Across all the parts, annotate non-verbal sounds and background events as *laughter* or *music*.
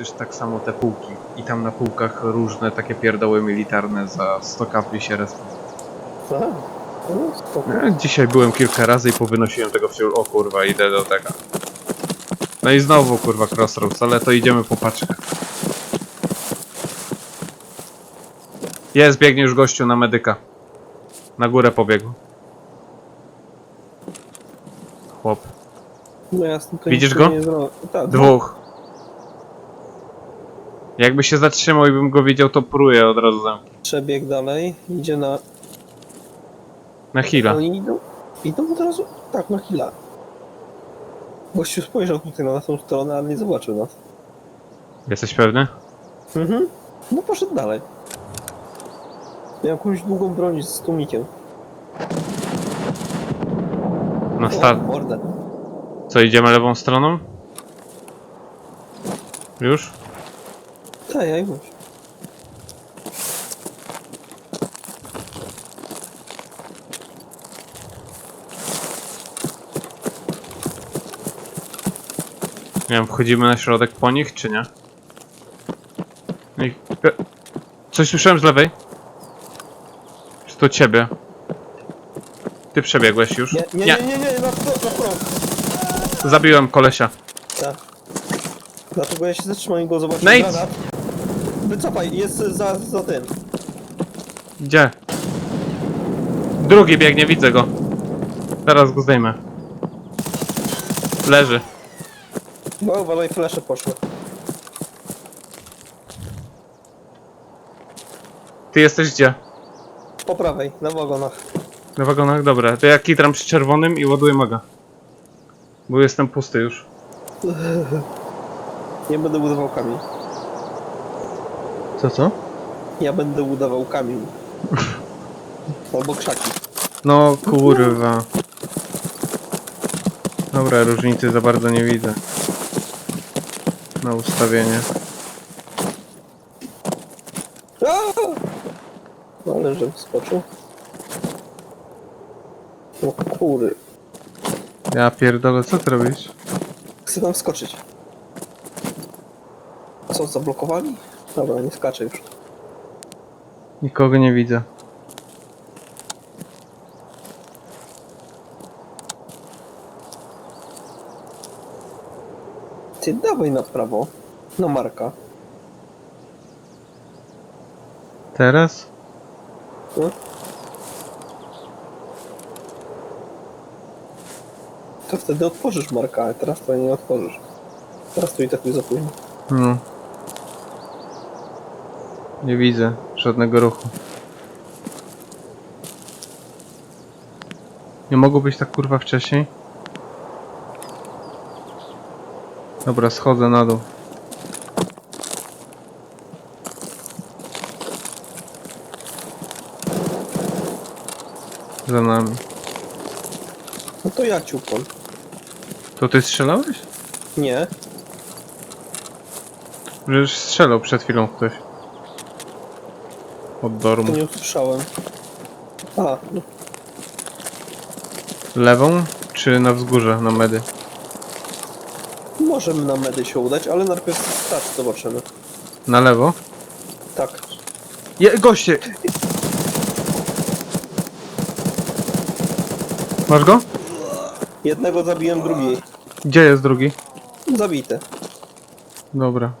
zobaczysz tak samo te półki. I tam na półkach różne takie pierdoły militarne za 100 kapli się respią. Aha. No, spoko. Ja dzisiaj byłem kilka razy i powynosiłem tego wciąż. O kurwa, idę do tego. No i znowu kurwa crossroads, ale to idziemy po paczkę. Jest, biegnie już gościu na medyka. Na górę pobiegł. Chłop. No jasne, to Widzisz go? Nie tak, Dwóch. Jakby się zatrzymał i bym go widział, to pruje od razu zamki. Przebieg dalej, idzie na... Na chwilę. Oni idą, idą od razu? Tak, na chwilę. Gościu spojrzał tutaj na naszą stronę, ale nie zobaczył nas. Jesteś pewny? Mhm. No poszedł dalej. Miał jakąś długą broń z tłumikiem. Na O, start. mordę. Co, idziemy lewą stroną? Już? Tak, ja już. Nie wiem, wchodzimy na środek po nich, czy nie? No Coś słyszałem z lewej? Czy to ciebie? Ty przebiegłeś już? Nie, nie, nie, nie, nie, na, pro, na. Zabiłem kolesia. Tak. Dlatego ja się zatrzymałem i go zobaczyłem. Nate! Granat. Wycofaj, jest za, za tym. Gdzie? Drugi biegnie, widzę go. Teraz go zdejmę. Leży. No, uważaj, flesze poszły. Ty jesteś gdzie? Po prawej, na wagonach. Na wagonach? Dobra, to ja kitram przy czerwonym i ładuję maga. Bo jestem pusty już. *laughs* Nie będę udawał kamień. Co, co? Ja będę udawał kamień. Albo krzaki. No kurwa. Dobra, różnicy za bardzo nie widzę. Na ustawienie. Aaa! No ale że wskoczył. O kury. Ja pierdolę, co ty robisz? Chcę tam wskoczyć. Co, zablokowali? Dobra, nie skaczę już. Nikogo nie widzę. Ty dawaj na prawo. No Marka. Teraz? No. To wtedy otworzysz Marka, a teraz to nie otworzysz. Teraz to i tak już za późno. No. Nie widzę żadnego ruchu. Nie mogło być tak kurwa wcześniej? Dobra, schodzę na dół. Za nami. No to ja ciupon. To ty strzelałeś? Nie. Przecież strzelał przed chwilą ktoś. Od To dormu. nie usłyszałem. A, no, Lewą czy na wzgórze, na medy? możemy na medy się udać, ale najpierw start zobaczymy. Na lewo? Tak. Je, goście! Masz go? Jednego zabiłem, drugi. Gdzie jest drugi? Zabity. Dobra.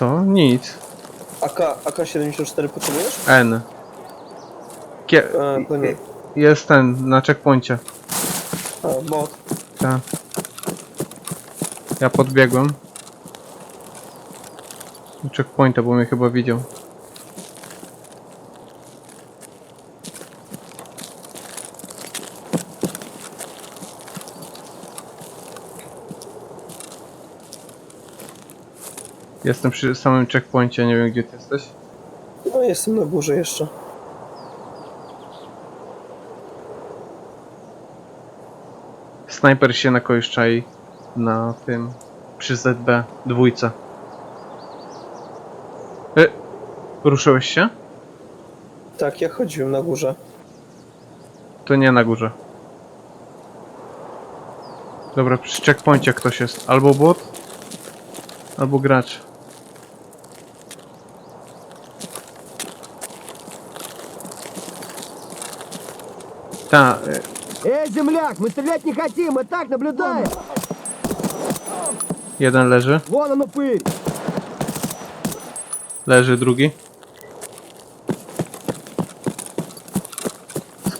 Co? Nic. AK, AK-74 potrzebujesz? N. Kie E, to nie. jest ten, na checkpoincie. A, bot. Tak. Ja podbiegłem. Checkpointa, bo mnie chyba widział. Jestem przy samym checkpoincie, nie wiem gdzie ty jesteś. No jestem na górze jeszcze. Snajper się na kogoś czai na tym przy ZB dwójce. E, ruszyłeś się? Tak, ja chodziłem na górze. To nie na górze. Dobra, przy checkpoincie ktoś jest. Albo bot, albo gracz. Ta, e, Эй, земляк, мы стрелять не хотим, мы так наблюдаем. jeden leży, Вон он упырь. leży drugi.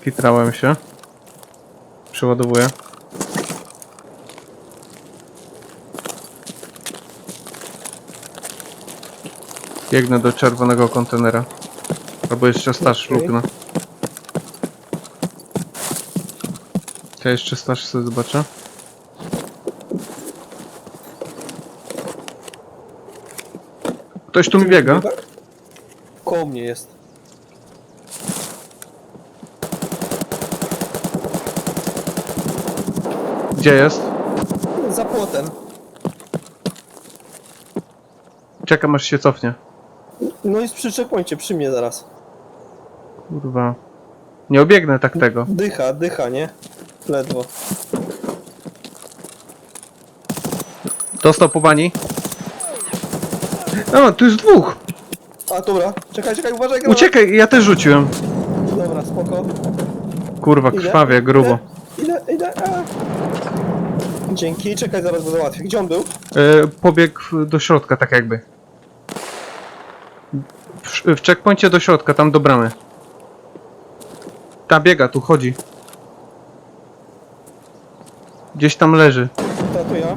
Skitrałem się. Przeładowuję. Biegnę do czerwonego kontenera. Albo jeszcze staż Okej. Ja jeszcze staż sobie zobaczę. Ktoś tu mi biega. Koło mnie jest. Gdzie jest? Za płotem. Czekam aż się cofnie. No jest przy checkpoincie, przy mnie zaraz. Kurwa. Nie obiegnę tak tego. Dycha, dycha, nie? Ledwo. Dostał po bani. A, tu jest dwóch! A dobra, czekaj, czekaj, uważaj, granat. Uciekaj, ja też rzuciłem. Dobra, spoko. Kurwa, Idę, krwawie, grubo. Idę, idę, idę. A. Dzięki, czekaj, zaraz go załatwię. Gdzie on był? E, pobiegł do środka, tak jakby. W, w checkpoincie do środka, tam do bramy. Ta biega, tu chodzi. Gdzieś tam leży. Ta, to ja.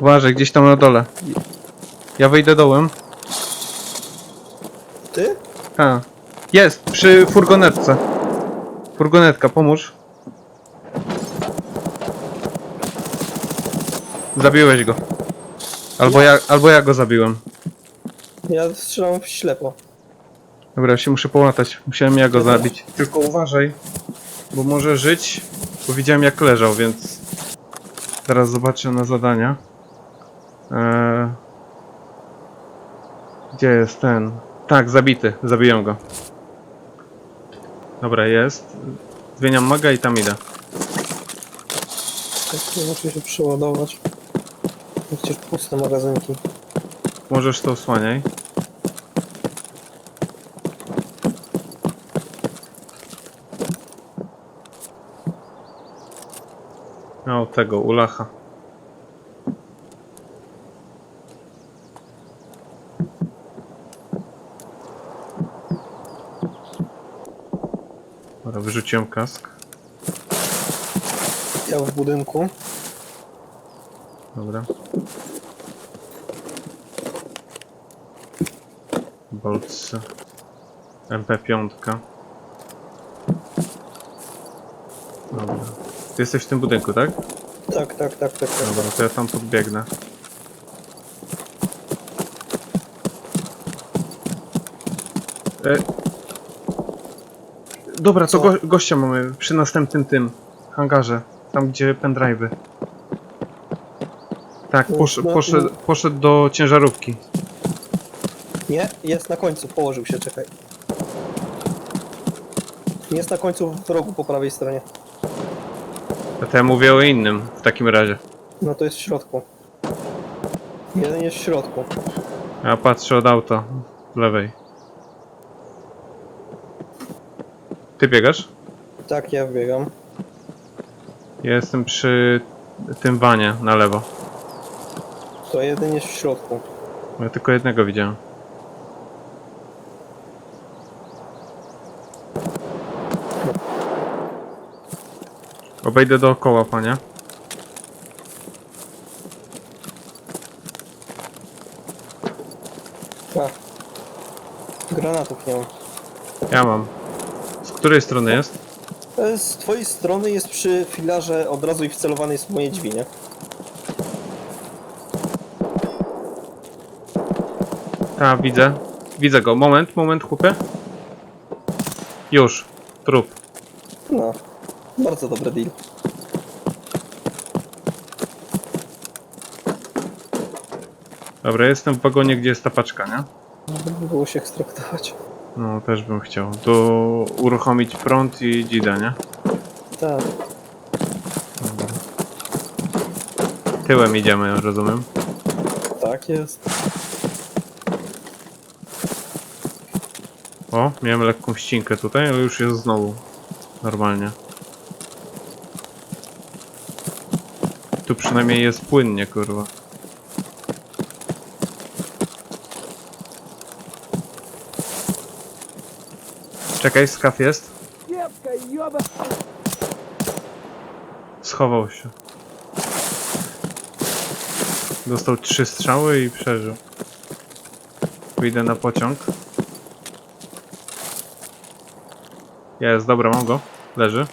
Uważaj, gdzieś tam na dole. Ja wyjdę dołem. Ty? A, jest, przy furgonetce. Furgonetka, pomóż. Zabiłeś go. Albo ja, albo ja go zabiłem. Ja strzelam w ślepo. Dobra, ja się muszę połatać. Musiałem ja go zabić. Tylko uważaj, bo może żyć, bo widziałem jak leżał, więc... Teraz zobaczę na zadania. Eee... Gdzie jest ten? Tak, zabity. Zabiłem go. Dobra, jest. Zmieniam maga i tam idę. Tak, nie muszę się przeładować. Przecież puste magazynki. Możesz to osłaniaj. O, tego, ulacha. Dobra, wyrzuciłem kask. Ja w budynku. Dobra. Bolts. MP5. Dobra. Ty jesteś w tym budynku, tak? Tak, tak, tak, tak, tak. Dobra, to ja tam podbiegnę. E... Dobra, to Co? go gościa mamy przy następnym tym hangarze. Tam gdzie pendrive'y. Tak, posz, no, poszedł, poszedł do ciężarówki. Nie, jest na końcu, położył się, czekaj. Jest na końcu w rogu po prawej stronie. A to ja mówię o innym w takim razie. No to jest w środku. Jeden jest w środku. Ja patrzę od auta z lewej. Ty biegasz? Tak, ja wbiegam. Ja jestem przy tym wanie na lewo. To jeden jest w środku. Ja tylko jednego widziałem. Obejdę dookoła, panie. A. Granatów nie mam. Ja mam. Z której strony jest? E, Z twojej strony jest przy filarze od razu i wcelowanej jest w moje drzwi, nie? Ta, widzę. Widzę go. Moment, moment, chłopie. Już. Trup. No. Bardzo dobry deal. Dobra, jestem w wagonie, gdzie jest ta paczka, nie? By było się ekstraktować. No, też bym chciał. To uruchomić prąd i dzidę, nie? Tak. Tyłem idziemy, rozumiem. Tak jest. O, miałem lekką ścinkę tutaj, ale już jest znowu normalnie. Tu przynajmniej jest płynnie, kurwa. Czekaj, skaf jest. Schował się. Dostał trzy strzały i przeżył. Wyjdę na pociąg. Jest, dobra, mam go. Leży.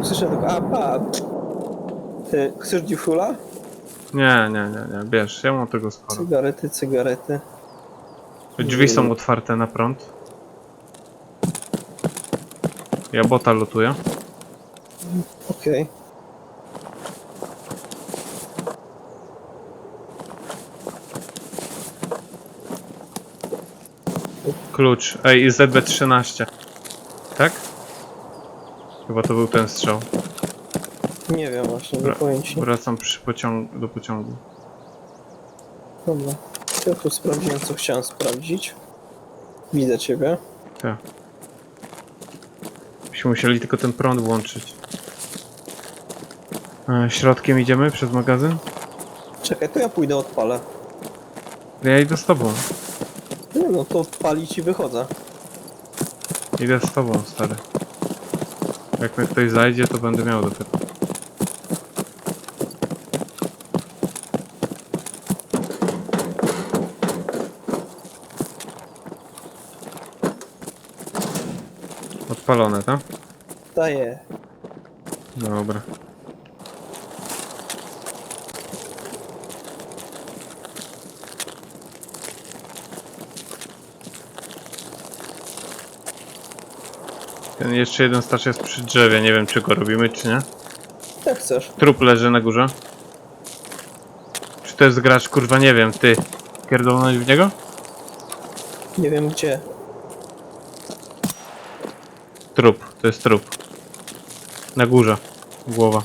Usłyszę tylko, a, ty, chcesz? Nie, nie, nie, nie, bierz, ja mam tego sporo. Cygarety, cygarety. Drzwi są otwarte na prąd. Ja bota lutuję. Okej. Klucz. Ej, i ZB13. Tak? Chyba to był ten strzał. Nie wiem właśnie, nie Dobra, pojęcie. Wracam przy pociągu, do pociągu. Dobra. Ja tu sprawdziłem, co chciałem sprawdzić. Widzę ciebie. Tak. Byśmy musieli tylko ten prąd włączyć. E, środkiem idziemy przez magazyn? Czekaj, to ja pójdę odpalę. Ja idę z tobą. Nie no, to odpalić i wychodzę. Idę z tobą, stary. Jak mnie ktoś zajdzie, to będę miał dopiero. Odpalone, tak? Daję. Dobra. Ten jeszcze jeden starszy jest przy drzewie, nie wiem czy go robimy czy nie. Jak chcesz. Trup leży na górze. Czy to jest gracz, kurwa nie wiem, ty. Pierdolnąć w niego? Nie wiem gdzie. Trup, to jest trup. Na górze. Głowa.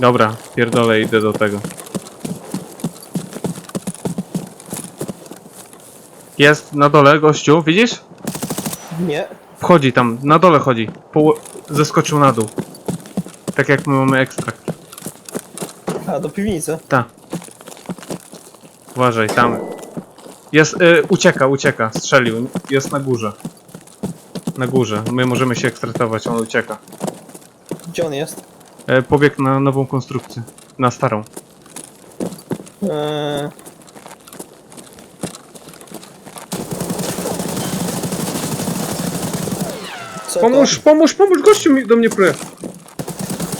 Dobra, pierdolę, idę do tego. Jest na dole, gościu, widzisz? Nie. Wchodzi tam, na dole chodzi. Poło zeskoczył na dół. Tak jak my mamy ekstrakt. A, do piwnicy. Ta. Uważaj, tam. Jest, y, ucieka, ucieka, strzelił. Jest na górze. Na górze. My możemy się ekstraktować, on ucieka. Gdzie on jest? E, pobiegł na nową konstrukcję. Na starą. Eee... Co Pomóż, pomóż, pomóż, gościu mi do mnie pruje. To?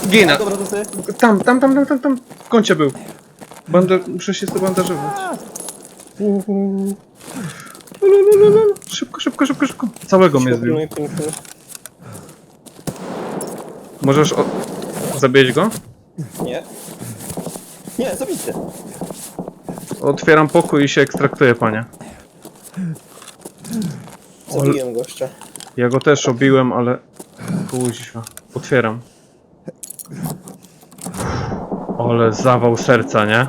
Ginę. A, dobra, to ty. Tam, tam, tam, tam, tam, tam. W kącie był. Banda... Muszę się z tobą bandażować. Szybko, szybko, szybko, szybko. Całego mnie zbił. Możesz o... zabić go? Nie. Nie, zabity. Otwieram pokój i się ekstraktuję, panie. Zabiłem gościa. Ja go też obiłem, ale... Kuźwa. Otwieram. Ale zawał serca, nie?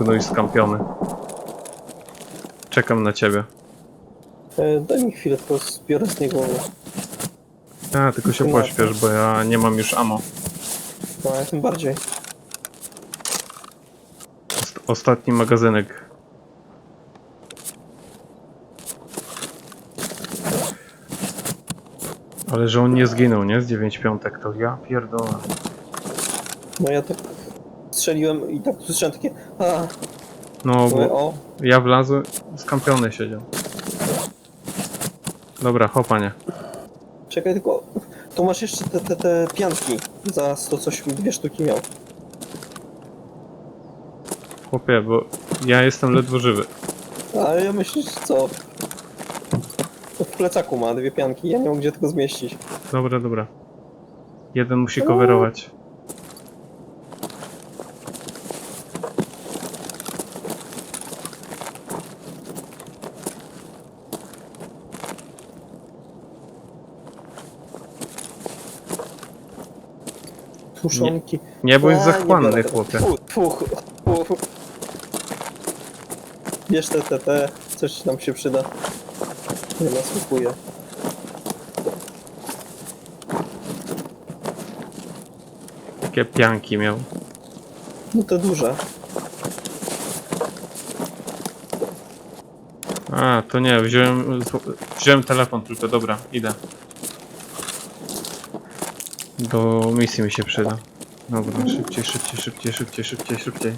Gnój skampiony. Czekam na ciebie. E, daj mi chwilę, tylko zbiorę z niego. A, tylko się pośpiesz, bo ja nie mam już ammo. No, ja tym bardziej. Ost- ostatni magazynek. Ale że on nie zginął, nie? Z 9 piątek, to ja pierdolę. No ja tak strzeliłem i tak słyszałem takie. A, No, mówię, bo o, ja wlazłem, skampiony siedział. Dobra, chopanie. czekaj tylko. Tu masz jeszcze te, te, te pianki. Za to coś dwie sztuki miał. Chłopie, bo ja jestem ledwo żywy. Ale ja myślę, że co? To w plecaku ma dwie pianki, ja nie mam gdzie tego zmieścić. Dobra, dobra. Jeden musi coverować. Nie bądź A, zachłanny, biorę chłopie. Fu, fu, fu. Bierz te, te, te, coś nam się przyda. Nie nasłuchuję. Takie pianki miał. No te duże. A, to nie, wziąłem, wziąłem telefon tylko, dobra, idę. Do misji mi się przyda. Dobra, szybciej, szybciej, szybciej, szybciej, szybciej, szybciej.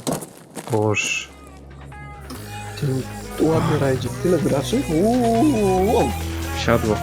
Boż. Ty, ładny rajdzie. Tyle graczy? Uuu, Wsiadło.